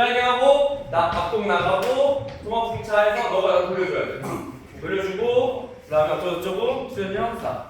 슬라이딩 하고, 나 박동 나가고, 종합 승차해서 너가 돌려줘야 돼. 돌려주고, 그 다음에 어쩌고저쩌고, 수현이 형 스탑.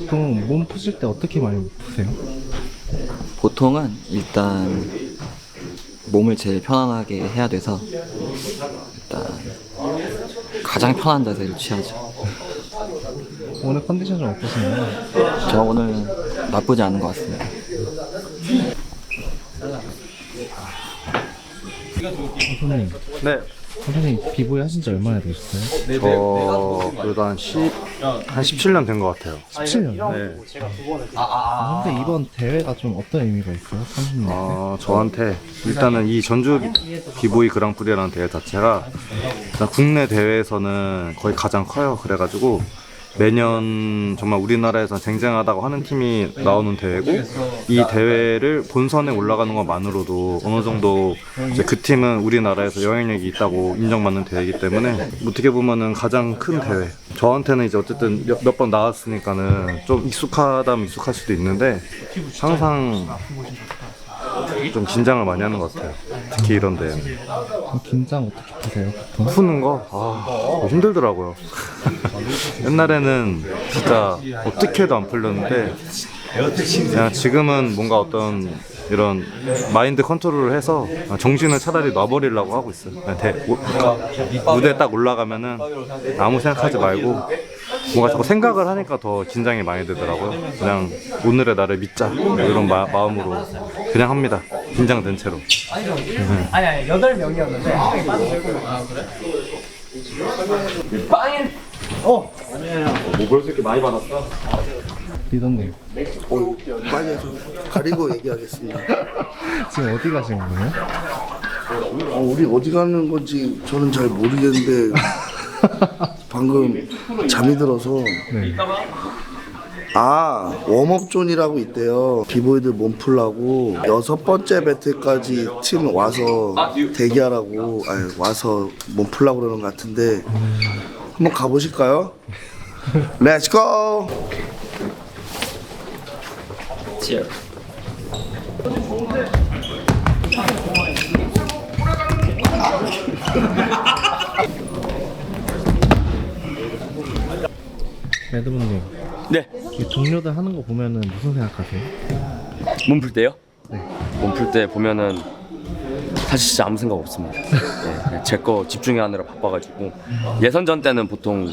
보통 몸 푸실 때 어떻게 많이 푸세요? 보통은 일단 몸을 제일 편안하게 해야 돼서 일단 가장 편한 자세를 취하죠. 오늘 컨디션 좀 어떠신가요? 저 오늘 나쁘지 않은 것 같습니다. 선생님 네. 선생님 비보이 하신 지 얼마나 되셨어요? 저 그래도 한 10, 한 17년 된 것 같아요. 17년이요? 네. 아, 근데 이번 대회가 좀 어떤 의미가 있어요? 선생님 어, 저한테 일단은 이 전주 비보이 그랑프리라는 대회 자체가 일단 국내 대회에서는 거의 가장 커요. 그래가지고 매년 정말 우리나라에서 쟁쟁하다고 하는 팀이 나오는 대회고 이 대회를 본선에 올라가는 것만으로도 어느 정도 이제 그 팀은 우리나라에서 영향력이 있다고 인정받는 대회이기 때문에 어떻게 보면은 가장 큰 대회. 저한테는 이제 어쨌든 몇 번 나왔으니까는 좀 익숙하다면 익숙할 수도 있는데 항상 좀 긴장을 많이 하는 것 같아요. 특히 이런 데는. 긴장 어떻게 푸세요 보통? 푸는 거, 아, 힘들더라고요. 옛날에는 진짜 어떻게 해도 안 풀렸는데, 그냥 지금은 뭔가 어떤 이런 마인드 컨트롤을 해서 정신을 차라리 놔버리려고 하고 있어요. 그냥 대, 오- 무대에 딱 올라가면은 아무 생각하지 말고 뭔가 자꾸 생각을 하니까 더 긴장이 많이 되더라고요. 그냥 오늘의 나를 믿자 이런 마, 마음으로 그냥 합니다. 긴장된 채로. 아니 아니 여덟 명이었는데 한 명이 빠져서 아 그래? 빵일 뭐 벌써 이렇게 많이 받았어? 리더님 많이 좀 가리고 얘기하겠습니다. 지금 어디 가신 거예요? 어, 우리 어디 가는 건지 저는 잘 모르겠는데 방금 잠이 들어서 네. 아 웜업 존이라고 있대요. 비보이들 몸 풀라고 여섯 번째 배틀까지 팀 와서 대기하라고 아니, 와서 몸 풀라고 그러는 것 같은데 한번 가보실까요? Let's go. 매드문님 네. 이 동료들 하는 거 보면은 무슨 생각하세요? 몸 풀 때요? 네. 몸 풀 때 보면은 사실 진짜 아무 생각 없습니다. 네, 제거 집중하느라 바빠가지고 예선전 때는 보통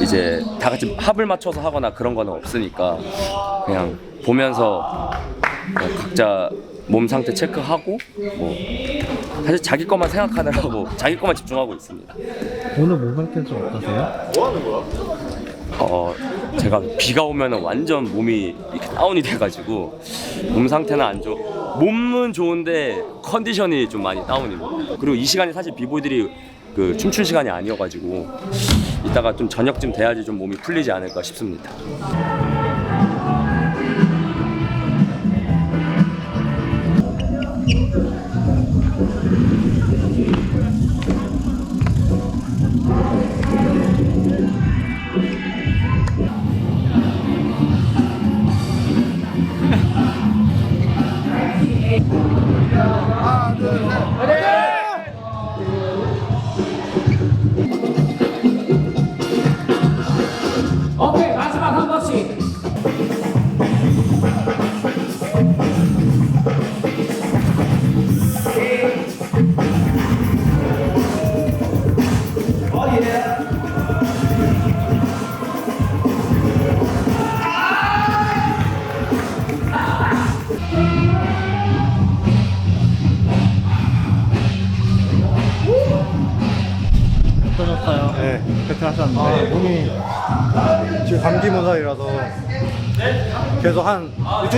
이제 다 같이 합을 맞춰서 하거나 그런 거는 없으니까 그냥 보면서 뭐 각자 몸 상태 체크하고 뭐 사실 자기 것만 생각하느라고 자기 것만 집중하고 있습니다. 오늘 몸 상태 좀 어떠세요? 어 제가 비가 오면은 완전 몸이 이렇게 다운이 돼가지고 몸 상태는 안 좋. 몸은 좋은데 컨디션이 좀 많이 다운입니다. 그리고 이 시간이 사실 비보이들이 그 춤출 시간이 아니어가지고 이따가 좀 저녁쯤 돼야지 좀 몸이 풀리지 않을까 싶습니다.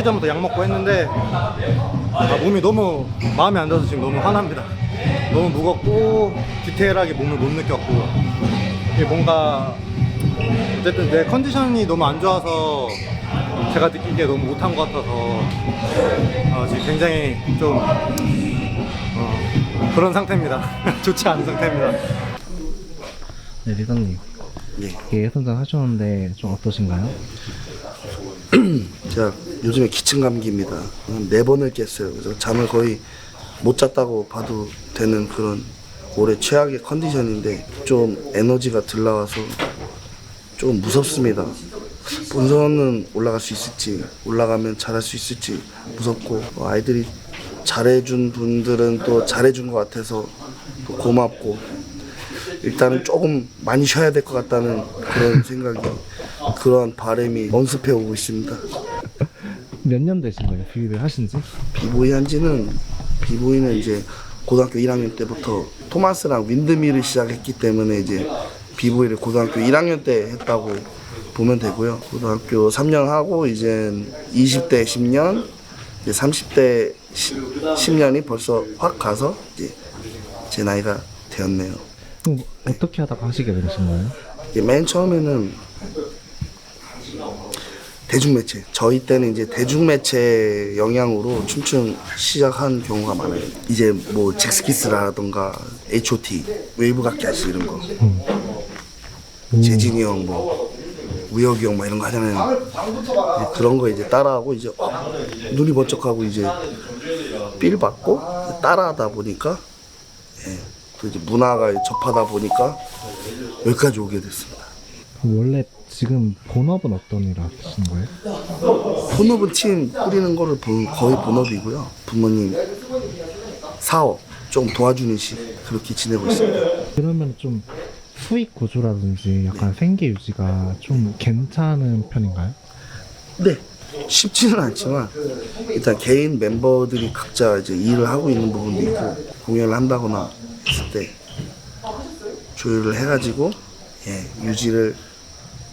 일주일 전부터 약 먹고 했는데 아, 몸이 너무 마음에 안 들어서 지금 너무 화납니다. 너무 무겁고 디테일하게 몸을 못 느꼈고 이게 뭔가 어쨌든 내 컨디션이 너무 안 좋아서 제가 느끼기에 너무 못한 것 같아서 어, 지금 굉장히 좀 어, 그런 상태입니다. 좋지 않은 상태입니다. 네, 리더님. 네. 예선전 하셨는데 좀 어떠신가요? 제가 요즘에 기침 감기입니다. 한네 번을 깼어요. 그래서 잠을 거의 못 잤다고 봐도 되는 그런 올해 최악의 컨디션인데 좀 에너지가 들 나와서 좀 무섭습니다. 본선은 올라갈 수 있을지 올라가면 잘할 수 있을지 무섭고 어, 아이들이 잘해준 분들은 또 잘해준 것 같아서 또 고맙고 일단은 조금 많이 쉬어야 될 것 같다는 그런 생각이 그러한 바람이 엄습해 오고 있습니다. 몇 년 되신 거예요? 비비를 하신 지? 비보이 한 지는 비보이는 이제 고등학교 1학년 때부터 토마스랑 윈드밀을 시작했기 때문에 이제 비보이를 고등학교 1학년 때 했다고 보면 되고요. 고등학교 3년 하고 이제 20대 10년, 이제 30대 10 년이 벌써 확 가서 이제 제 나이가 되었네요. 그럼 어떻게 하다가 하시게 되신 거예요? 맨 처음에는 대중매체. 저희 때는 이제 대중매체 영향으로 춤추는 시작한 경우가 많아요. 이제 뭐 잭스키스라던가 H.O.T 웨이브 각기 아시 이런 거. 재진이 형 뭐 우혁이 형 막 이런 거 하잖아요. 이제 그런 거 이제 따라하고 이제 어, 눈이 번쩍하고 이제 삘 받고 따라하다 보니까 예, 또 이제 문화가 접하다 보니까 여기까지 오게 됐습니다. 원래 지금 본업은 어떤 일 하시는 거예요? 본업은 팀 꾸리는 거를 본- 거의 본업이고요. 부모님 사업 좀 도와주는 식 그렇게 지내고 있습니다. 그러면 좀 수익 구조라든지 약간 생계 유지가 좀 괜찮은 편인가요? 네. 쉽지는 않지만 일단 개인 멤버들이 각자 이제 일을 하고 있는 부분도 있고 공연을 한다거나 했을 때 조율을 해가지고 예, 유지를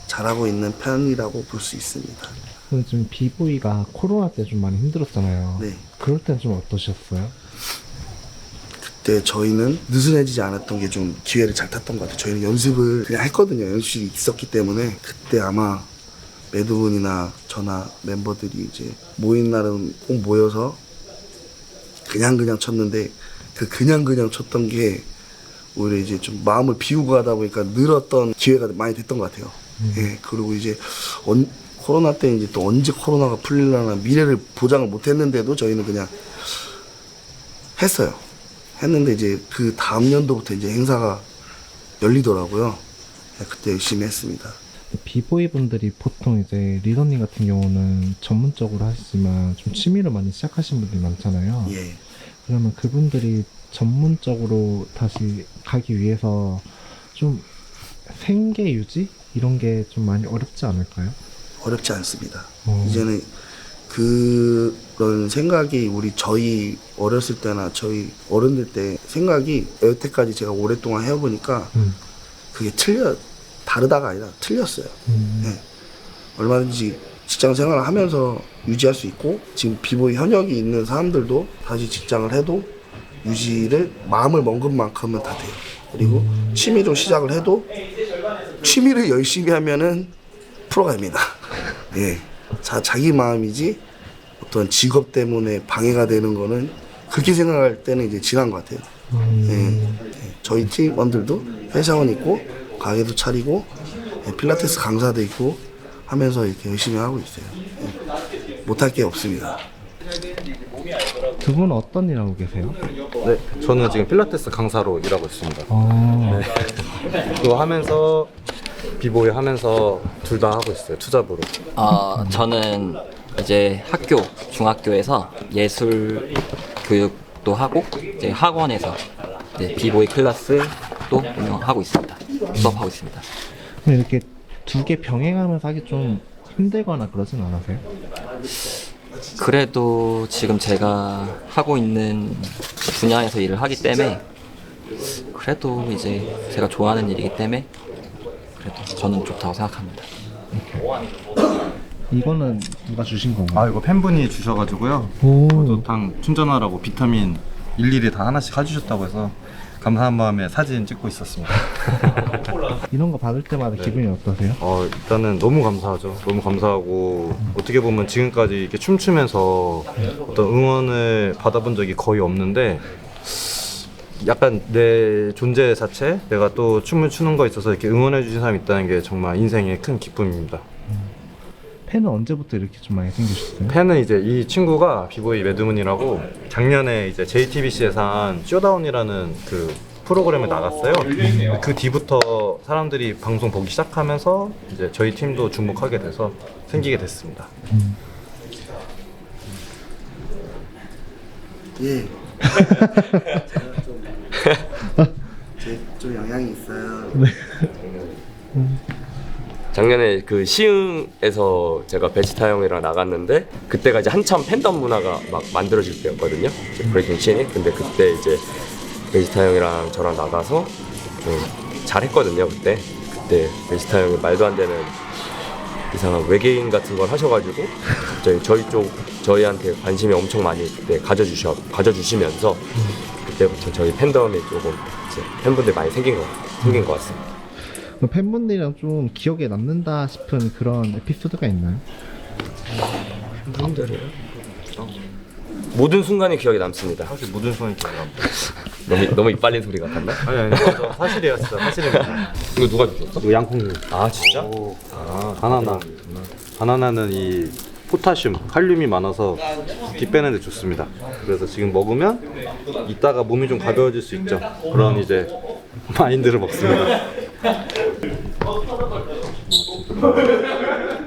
잘하고 있는 편이라고 볼 수 있습니다. 근데 지금 비보이가 코로나 때 좀 많이 힘들었잖아요. 네. 그럴 때는 좀 어떠셨어요? 그때 저희는 느슨해지지 않았던 게 좀 기회를 잘 탔던 것 같아요. 저희는 연습을 그냥 했거든요. 연습이 있었기 때문에 그때 아마 매드분이나 저나 멤버들이 이제 모인 날은 꼭 모여서 그냥 그냥 쳤는데 그 그냥 그냥 쳤던 게 오히려 이제 좀 마음을 비우고 하다 보니까 늘었던 기회가 많이 됐던 것 같아요. 예 그리고 이제 언- 코로나 때 이제 또 언제 코로나가 풀릴라나 미래를 보장을 못 했는데도 저희는 그냥 했어요. 했는데 이제 그 다음 연도부터 이제 행사가 열리더라고요. 네, 그때 열심히 했습니다. 비보이 분들이 보통 이제 리더닝 같은 경우는 전문적으로 하시지만 좀 취미로 많이 시작하신 분들이 많잖아요. 예. 그러면 그분들이 전문적으로 다시 가기 위해서 좀 생계 유지 이런 게 좀 많이 어렵지 않을까요? 어렵지 않습니다. 어. 이제는 그런 생각이 우리 저희 어렸을 때나 저희 어른들 때 생각이 여태까지 제가 오랫동안 해보니까 음. 그게 틀려 다르다가 아니라 틀렸어요. 음. 네. 얼마든지 직장 생활을 하면서 유지할 수 있고 지금 비보이 현역이 있는 사람들도 다시 직장을 해도 유지를 마음을 먹은 만큼은 다 돼요. 그리고 취미로 시작을 해도 취미를 열심히 하면은 프로가 됩니다. 예. 자, 자기 마음이지 어떤 직업 때문에 방해가 되는 거는 그렇게 생각할 때는 이제 지난 것 같아요. 예. 예. 저희 팀원들도 회사원 있고 가게도 차리고 예, 필라테스 강사도 있고 하면서 이렇게 열심히 하고 있어요. 예. 못할 게 없습니다. 두 분은 어떤 일 하고 계세요? 네, 저는 지금 필라테스 강사로 일하고 있습니다. 어, 그거 하면서 비보이 하면서 둘 다 하고 있어요. 투잡으로. 어, 저는 이제 학교, 중학교에서 예술 교육도 하고 이제 학원에서 이제 비보이 클래스도 운영하고 있습니다. 수업하고 있습니다. 그럼 이렇게 두 개 병행하면서 하기 좀 힘들거나 그러진 않으세요? 그래도 지금 제가 하고 있는 분야에서 일을 하기 때문에 그래도 이제 제가 좋아하는 일이기 때문에 그래도 저는 좋다고 생각합니다. 이거는 누가 주신 건가요? 아 이거 팬분이 주셔가지고요. 오, 저당 충전하라고 비타민 일일이 다 하나씩 사주셨다고 해서 감사한 마음에 사진 찍고 있었습니다. 이런 거 받을 때마다 기분이 어떠세요? 어, 일단은 너무 감사하죠. 너무 감사하고 어떻게 보면 지금까지 이렇게 춤추면서 어떤 응원을 받아본 적이 거의 없는데 약간 내 존재 자체, 내가 또 춤을 추는 거 있어서 이렇게 응원해 주신 사람이 있다는 게 정말 인생의 큰 기쁨입니다. 팬은 언제부터 이렇게 좀 많이 생기셨어요? 팬은 이제 이 친구가 비보이 매드문이라고 작년에 이제 JTBC에서 한 쇼다운이라는 그 프로그램에 나갔어요. 그 뒤부터 사람들이 방송 보기 시작하면서 이제 저희 팀도 주목하게 돼서 생기게 됐습니다. 예. 제좀 영향이 있어요. 작년에 그 시흥에서 제가 베지타 형이랑 나갔는데 그때가 이제 한참 팬덤 문화가 막 만들어질 때였거든요. 브레이킹 씬이. 근데 그때 이제 베지타 형이랑 저랑 나가서 음, 잘했거든요. 그때 그때 베지타 형이 말도 안 되는 이상한 외계인 같은 걸 하셔가지고 저희 저희 쪽 저희한테 관심이 엄청 많이 그때 가져주셔 가져주시면서 그때부터 저희 팬덤이 조금 이제 팬분들 많이 생긴 것 생긴 것 같습니다. 그럼 팬분들이랑 좀 기억에 남는다 싶은 그런 에피소드가 있나요? 모든 순간이 기억에 남습니다. 사실 모든 순간이 기억납니다. 너무 너무 이빨린 소리 같았나? 아니 아니 맞아. 사실이야 진짜 사실입니다. 이거 누가 주셨어? 이거 양콩류. 아 진짜? 아, 바나나. 바나나는 이 포타슘, 칼륨이 많아서 기 빼는데 좋습니다. 그래서 지금 먹으면 이따가 몸이 좀 가벼워질 수 있죠. 그런 이제 마인드를 먹습니다.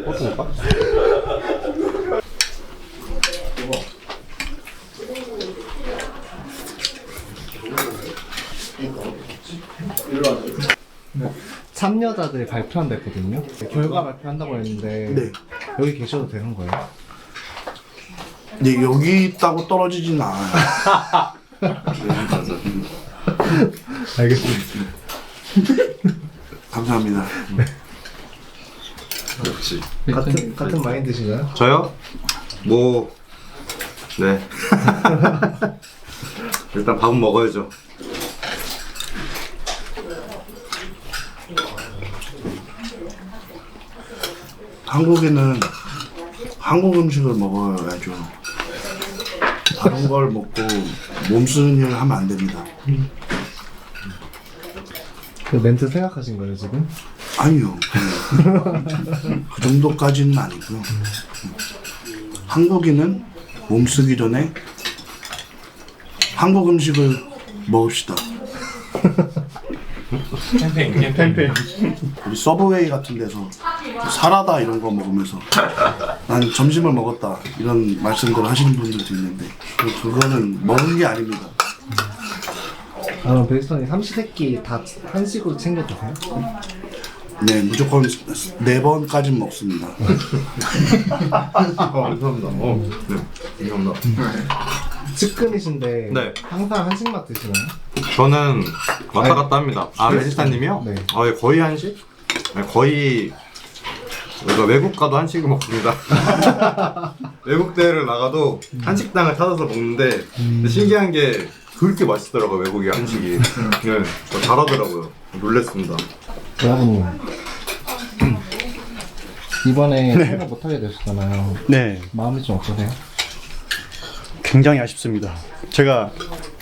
어떻습니까? 참여자들 발표한다 했거든요. 결과 발표한다고 했는데 네. 여기 계셔도 되는 거예요? 네, 여기 있다고 떨어지진 않아요. 알겠습니다. 감사합니다. 같은 같은 마인드신가요? 저요? 뭐 네. 일단 밥은 먹어야죠. 한국에는 한국 음식을 먹어야죠. 다른 걸 먹고 몸 쓰는 일을 하면 안 됩니다. 그 멘트 생각하신 거예요 지금? 아니요. 그 정도까지는 아니고요. 한국인은 몸 쓰기 전에 한국 음식을 먹읍시다. 캠페인 캠페인 우리 서브웨이 같은 데서 사라다 이런 거 먹으면서 난 점심을 먹었다 이런 말씀들을 하시는 분들도 있는데 그- 그거는 먹은 게 아닙니다. 아, 그럼 베이스턴이 삼시세끼 다 한식으로 챙겨 드세요? 네 무조건 네 번까진 먹습니다. 감사합니다. 어, 네, 감사합니다. 측근이신데 네. 항상 한식만 드시나요? 저는 왔다 갔다 합니다. 아, 베지스타님이요? 네. 어, 예, 거의 한식? 네, 거의 그러니까 외국 가도 한식을 먹습니다. 외국 대회를 나가도 한식당을 찾아서 먹는데 근데 신기한 게 그렇게 맛있더라고요, 외국이 한식이. 네, 저 잘하더라고요. 놀랬습니다. 여러분님 이번에 참가 못하게 되셨잖아요. 네, 마음이 좀 어떠세요? 굉장히 아쉽습니다. 제가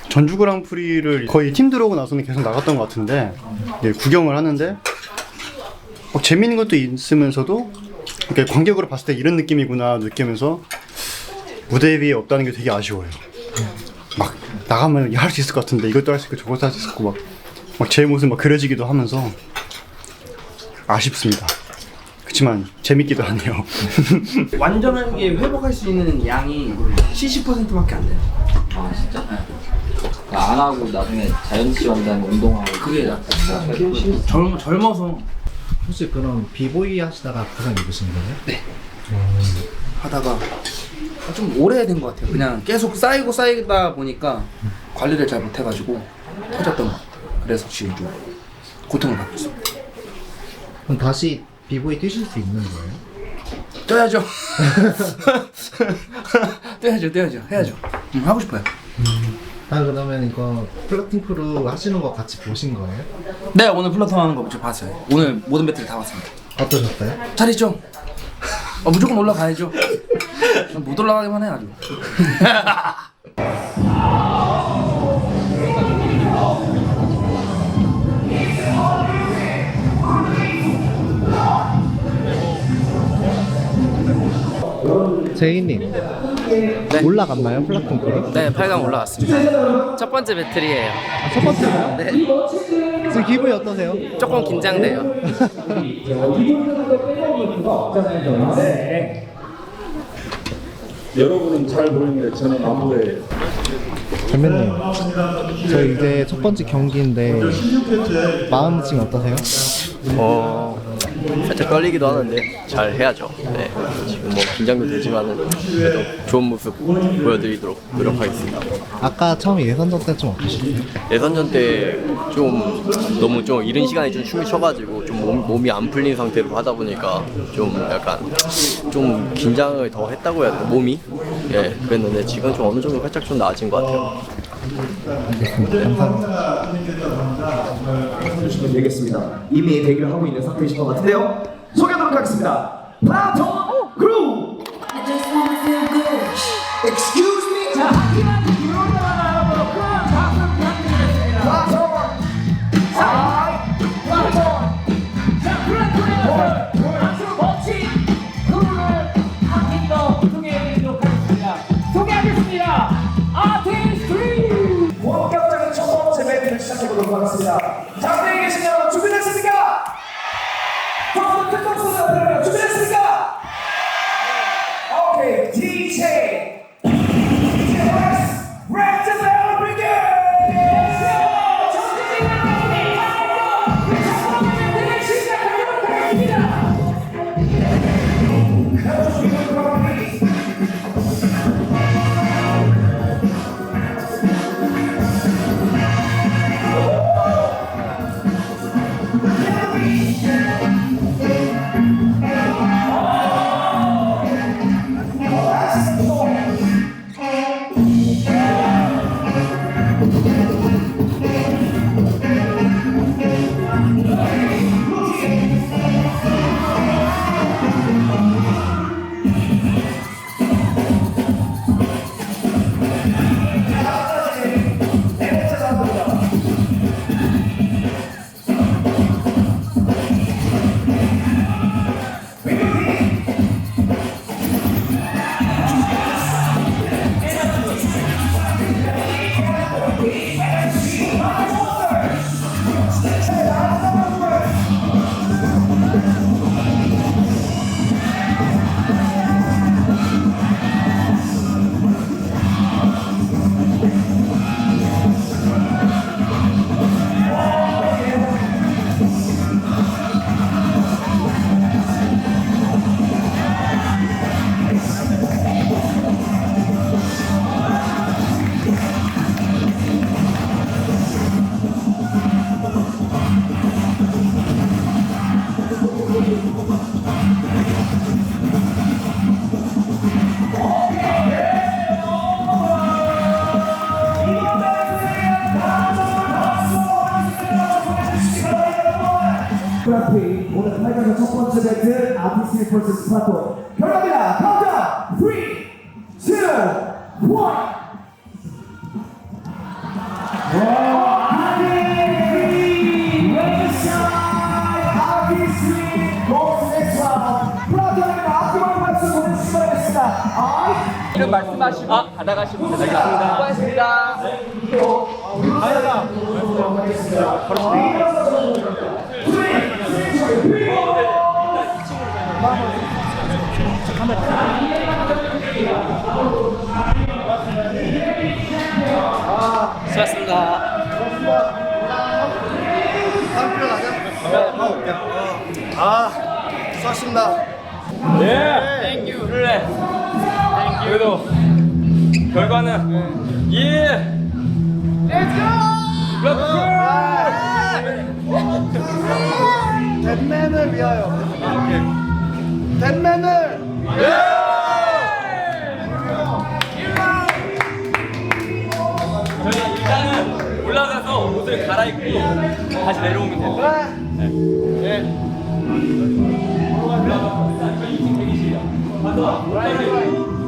전주 그랑프리를 거의 팀 들어오고 나서는 계속 나갔던 것 같은데 네, 구경을 하는데 막 재밌는 것도 있으면서도 이렇게 관객으로 봤을 때 이런 느낌이구나 느끼면서 무대 위에 없다는 게 되게 아쉬워요. 막 나가면 할 수 있을 것 같은데 이것도 할 수 있고 저것도 할 수 있고 막 막 제 모습 막 그려지기도 하면서 아쉽습니다. 그렇지만 재밌기도 하네요. 완전하게 회복할 수 있는 양이 70%밖에 안 돼요. 아 진짜? 안 하고 나중에 자연시한다는 운동하고 그게 젊, 젊어서 혹시 그럼 비보이 하시다가 부상 입으신 거예요? 하다가 좀 오래된 것 같아요. 그냥 계속 쌓이고 쌓이다 보니까 관리를 잘 못해가지고 터졌던 것 같아요. 그래서 지금 좀 고통을 받고 있어요. 그럼 다시 비보이 뛰실 수 있는 거예요? 떠야죠. 떠야죠, 떠야죠. 해야죠. 음, 하고 싶어요. 아 그러면 이거 플러팅 프로 하시는 거 같이 보신 거예요? 네, 오늘 플러팅 하는 거 봤어요. 오늘 모든 배틀 다 봤습니다. 어떠셨어요? 잘했죠? 어, 무조건 올라가야죠. 못 올라가기만 해 아주. 제이님 올라갔나요 플러팅 프로? 네, 8강 올라왔습니다. 첫 번째 배틀이에요. 아, 첫 번째요? 네, 지금 기분이 어떠세요? 조금 긴장돼요. 대면님 저 이제 첫 번째 경기인데 마음 지금 어떠세요? 어 살짝 떨리기도 하는데 잘 해야죠. 네 지금 뭐 긴장도 되지만은 그래도 좋은 모습 보여드리도록 노력하겠습니다. 아까 처음 예선전 때 좀 어떠셨어요? 예선전 때 좀 너무 좀 이른 시간에 좀 춤을 춰가지고 좀 몸, 몸이 안 풀린 상태로 하다 보니까 좀 약간 좀 긴장을 더 했다고 해야 되나 몸이 예 그랬는데 지금 좀 어느 정도 살짝 좀 나아진 것 같아요. 되겠습니다. 이미 대기를 하고 있는 상태이신 것 같은데요. 소개하도록 하겠습니다. 플라톤 하겠습니다. 장대에 계신 여러분 준비됐습니까? 더 특급 소리가 준비됐습니까? 오케이, DJ! 그라피 스파토 결과입니다. 카운트다운 3, 2, 1 이름 말씀하시고 아, 받아가시면 되겠습니다. 수고하셨습니다. 아 수고하셨습니다 예. 땡큐. 그래. 땡큐. 그래도 결과는 예. 렛츠 고! 댄맨을 위하여 댄맨을 저희 일단은 올라가서 옷을 갈아입고 다시 내려오면 돼요. 네. 올라가서 2층 대기실이요. 가서 옷 갈아입고